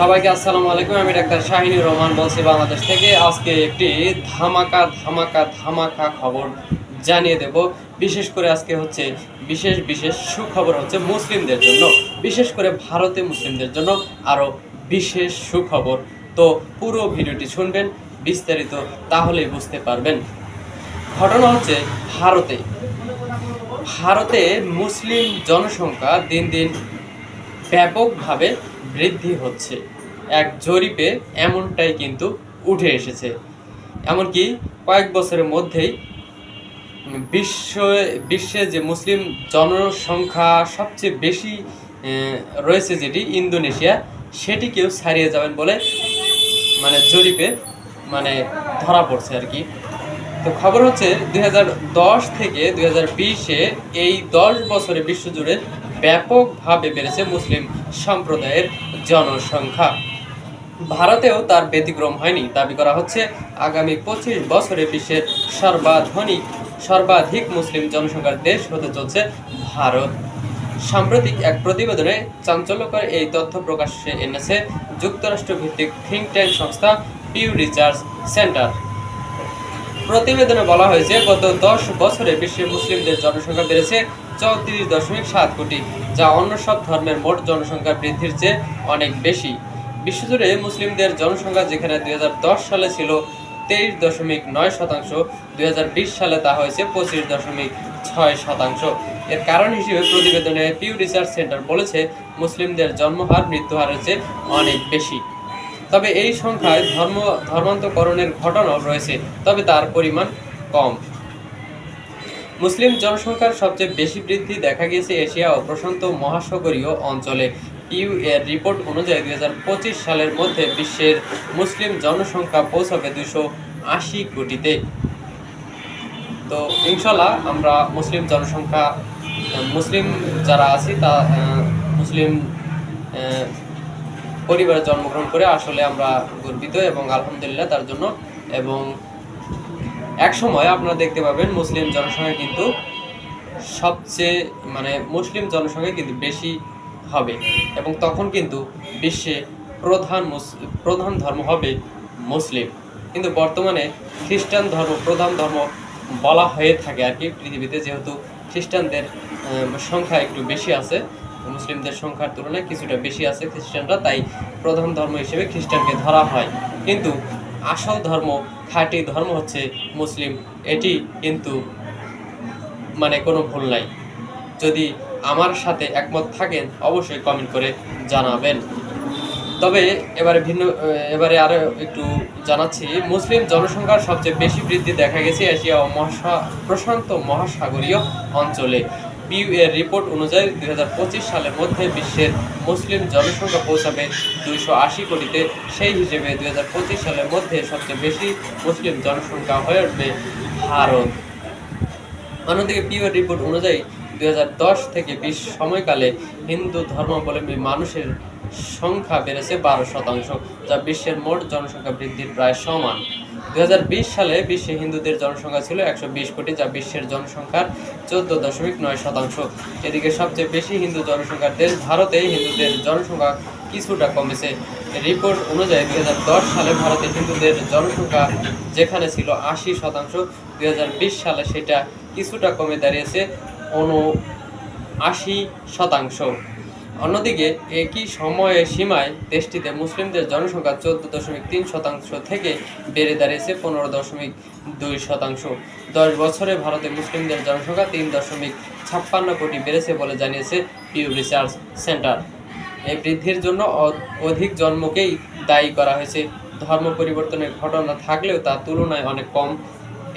সবাইকে আসসালামু আলাইকুম, আমি ডাক্তার শাহিনী রহমান বলছি বাংলাদেশ থেকে। আজকে একটি ধামাকা ধামাকা ধামাকা খবর জানিয়ে দেব। বিশেষ করে আজকে হচ্ছে বিশেষ বিশেষ সুখবর হচ্ছে মুসলিমদের জন্য। বিশেষ করে ভারতে মুসলিমদের জন্য আরও বিশেষ সুখবর। তো পুরো ভিডিওটি শুনবেন, বিস্তারিত তাহলেই বুঝতে পারবেন। ঘটনা হচ্ছে ভারতে। ভারতে মুসলিম জনসংখ্যা দিন দিন ব্যাপকভাবে বৃদ্ধি হচ্ছে। এক জরিপে এমনটাই কিন্তু উঠে এসেছে। এমনকি কয়েক বছরের মধ্যেই বিশ্ব, বিশ্বে যে মুসলিম জনসংখ্যা সবচেয়ে বেশি রয়েছে যেটি ইন্দোনেশিয়া, সেটিকেও ছাড়িয়ে যাবেন বলে মানে জরিপে মানে ধরা পড়ছে আর কি। তো খবর হচ্ছে দু হাজার দশ থেকে দুই এই দশ বছরে বিশ্বজুড়ে ব্যাপকভাবে বেড়েছে মুসলিম সম্প্রদায়ের জনসংখ্যা। ভারতেও তার ব্যতিক্রম হয়নি। দাবি করা হচ্ছে, আগামী পঁচিশ বছরে বিশ্বের সর্বাধনিক সর্বাধিক মুসলিম জনসংখ্যার দেশ হতে চলছে ভারত। সাম্প্রতিক এক প্রতিবেদনে চাঞ্চল্যকর এই তথ্য প্রকাশ্যে এনেছে যুক্তরাষ্ট্র ভিত্তিক থিঙ্ক ট্যাঙ্ক সংস্থা পিউ রিসার্চ সেন্টার। প্রতিবেদনে বলা হয়েছে, গত দশ বছরে বিশ্বে মুসলিমদের জনসংখ্যা বেড়েছে চৌত্রিশ দশমিক সাত কোটি, যা অন্য সব ধর্মের মোট জনসংখ্যা বৃদ্ধির চেয়ে অনেক বেশি। বিশ্বজুড়ে মুসলিমদের জনসংখ্যা যেখানে দু হাজার দশ সালে ছিল তেইশ দশমিক নয় শতাংশ দু হাজার বিশ সালে তা হয়েছে পঁচিশ দশমিক ছয় শতাংশ। এর কারণ হিসেবে প্রতিবেদনে পিউ রিসার্চ সেন্টার বলেছে, মুসলিমদের জন্মহার, মৃত্যুহারের চেয়ে অনেক বেশি। তবে এই সংখ্যায় ধর্ম, ধর্মান্তকরণের ঘটনাও রয়েছে, তবে তার পরিমাণ কম। মুসলিম জনসংখ্যার সবচেয়ে বেশি বৃদ্ধি দেখা গিয়েছে এশিয়া ও প্রশান্ত মহাসাগরীয় অঞ্চলে। ইউ এর রিপোর্ট অনুযায়ী দু হাজার পঁচিশ সালের মধ্যে বিশ্বের মুসলিম জনসংখ্যা পৌঁছাবে দুশো আশি কোটিতে। তো ইনশাল্লাহ আমরা মুসলিম জনসংখ্যা, মুসলিম যারা আছি তা মুসলিম পরিবারে জন্মগ্রহণ করে আসলে আমরা গর্বিত এবং আলহামদুলিল্লাহ তার জন্য। এবং এক সময় আপনারা দেখতে পাবেন মুসলিম জনসংখ্যা কিন্তু সবচেয়ে মানে মুসলিম জনসংখ্যা কিন্তু বেশি হবে। এবং তখন কিন্তু বিশ্বে প্রধান প্রধান ধর্ম হবে মুসলিম। কিন্তু বর্তমানে খ্রিস্টান ধর্ম, প্রধান ধর্ম বলা হয়ে থাকে আর কি পৃথিবীতে যেহেতু খ্রিস্টানদের সংখ্যা একটু বেশি আছে। মুসলিমদের সংখ্যার তুলনায় কিছুটা বেশি আছে খ্রিস্টানরা, তাই প্রধান ধর্ম হিসেবে খ্রিস্টানকে ধরা হয়। কিন্তু আসল ধর্ম, খাঁটি ধর্ম হচ্ছে মুসলিম। এটি কিন্তু মানে কোনো ভুল নাই। যদি আমার সাথে একমত থাকেন, অবশ্যই কমেন্ট করে জানাবেন। তবে এবারে ভিন্ন, এবারে আরও একটু জানাচ্ছি, মুসলিম জনসংখ্যার সবচেয়ে বেশি বৃদ্ধি দেখা গেছে এশিয়া ও মহাসা প্রশান্ত মহাসাগরীয় অঞ্চলে। পিউ এর রিপোর্ট অনুযায়ী দু হাজার পঁচিশ সালের মধ্যে বিশ্বের মুসলিম জনসংখ্যা পৌঁছাবে দুইশো আশি কোটিতে। সেই হিসেবে দুই হাজার পঁচিশ সালের মধ্যে সবচেয়ে বেশি মুসলিম জনসংখ্যা হয়ে উঠবে ভারত। অন্যদিকে পিওর রিপোর্ট অনুযায়ী দুই হাজার দশ থেকে বিশ সময়কালে হিন্দু ধর্মাবলম্বী মানুষের সংখ্যা বেড়েছে বারো শতাংশ, যা বিশ্বের মোট জনসংখ্যা বৃদ্ধির প্রায় সমান। দুই হাজার বিশ সালে বিশ্বে হিন্দুদের জনসংখ্যা ছিল একশো বিশ কোটি, যা বিশ্বের জনসংখ্যার চোদ্দ দশমিক নয় শতাংশ। এদিকে সবচেয়ে বেশি হিন্দু জনসংখ্যার দেশ ভারতে হিন্দুদের জনসংখ্যা কিছুটা কমেছে। রিপোর্ট অনুযায়ী দুই হাজার দশ সালে ভারতে হিন্দুদের জনসংখ্যা যেখানে ছিল আশি শতাংশ, দুই হাজার বিশ সালে সেটা কিছুটা কমে দাঁড়িয়েছে অনু আশি শতাংশ। অন্যদিকে, একই সময়ে সীমায় দেশটিতে মুসলিমদের জনসংখ্যা চোদ্দ দশমিক তিন শতাংশ থেকে বেড়ে দাঁড়িয়েছে পনেরো দশমিক দুই শতাংশ। দশ বছরে ভারতে মুসলিমদের জনসংখ্যা তিন দশমিক ছাপ্পান্ন কোটি বেড়েছে বলে জানিয়েছে পিউ রিসার্চ সেন্টার। এই বৃদ্ধির জন্য অধিক জন্মকেই দায়ী করা হয়েছে। ধর্ম পরিবর্তনের ঘটনা থাকলেও তার তুলনায় অনেক কম।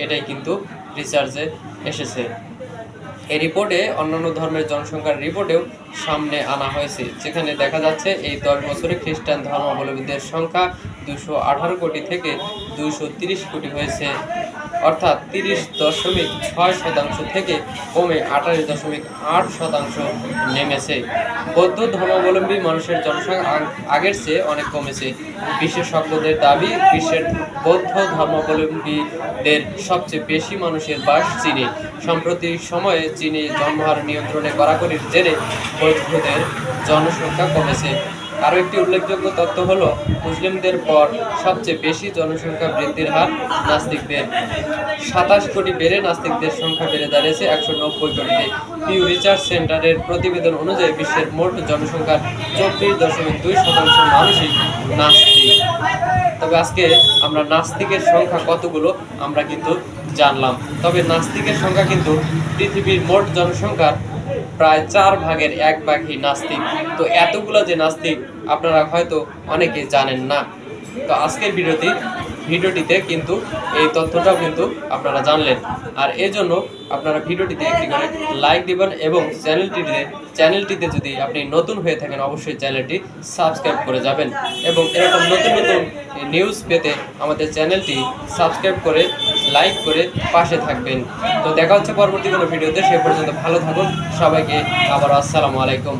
এটাই কিন্তু রিসার্চে এসেছে। এই রিপোর্টে অন্যান্য ধর্মের জনসংখ্যার রিপোর্টেও সামনে আনা হয়েছে, যেখানে দেখা যাচ্ছে এই দশ বছরে খ্রিস্টান ধর্মাবলম্বীদের সংখ্যা দুশো কোটি থেকে দুশো কোটি হয়েছে। অর্থাৎ তিরিশ দশমিক ছয় শতাংশ থেকে কমে আঠাশ দশমিক আট শতাংশ নেমেছে। বৌদ্ধ ধর্মাবলম্বী মানুষের জনসংখ্যা আগের চেয়ে অনেক কমেছে। বিশেষজ্ঞদের দাবি বিশ্বের বৌদ্ধ ধর্মাবলম্বীদের সবচেয়ে বেশি মানুষের বাস চীনে। সম্প্রতি সময়ে চীনে জন্মহার নিয়ন্ত্রণে কড়াকড়ির জেরে বৌদ্ধদের জনসংখ্যা কমেছে। আরও একটি উল্লেখযোগ্য তথ্য হল, মুসলিমদের পর সবচেয়ে বেশি জনসংখ্যা বৃদ্ধির হার নাস্তিকদের। সাতাশ কোটি বেড়ে নাস্তিকদের সংখ্যা বেড়ে দাঁড়িয়েছে একশো নব্বই কোটিতে। পিউ রিসার্চ সেন্টারের প্রতিবেদন অনুযায়ী বিশ্বের মোট জনসংখ্যার চব্বিশ দশমিক দুই শতাংশ মানুষই নাস্তিক। তবে আজকে আমরা নাস্তিকের সংখ্যা কতগুলো আমরা কিন্তু জানলাম। তবে নাস্তিকের সংখ্যা কিন্তু পৃথিবীর মোট জনসংখ্যার প্রায় চার ভাগের এক ভাগই নাস্তিক। তো এতগুলো যে নাস্তিক আপনারা হয়তো অনেকে জানেন না। তো আজকের ভিডিওটি ভিডিওটিতে কিন্তু এই তথ্যটাও কিন্তু আপনারা জানলেন। আর এই জন্য আপনারা ভিডিওটিতে একটি করে লাইক দিবেন এবং চ্যানেলটিতে চ্যানেলটিতে যদি আপনি নতুন হয়ে থাকেন, অবশ্যই চ্যানেলটি সাবস্ক্রাইব করে যাবেন। এবং এরকম নতুন নতুন নিউজ পেতে আমাদের চ্যানেলটি সাবস্ক্রাইব করে লাইক করে পাশে থাকবেন। তো দেখা হচ্ছে পরবর্তী কোনো ভিডিওতে, সে পর্যন্ত ভালো থাকুন। সবাইকে আবার আসসালামু আলাইকুম।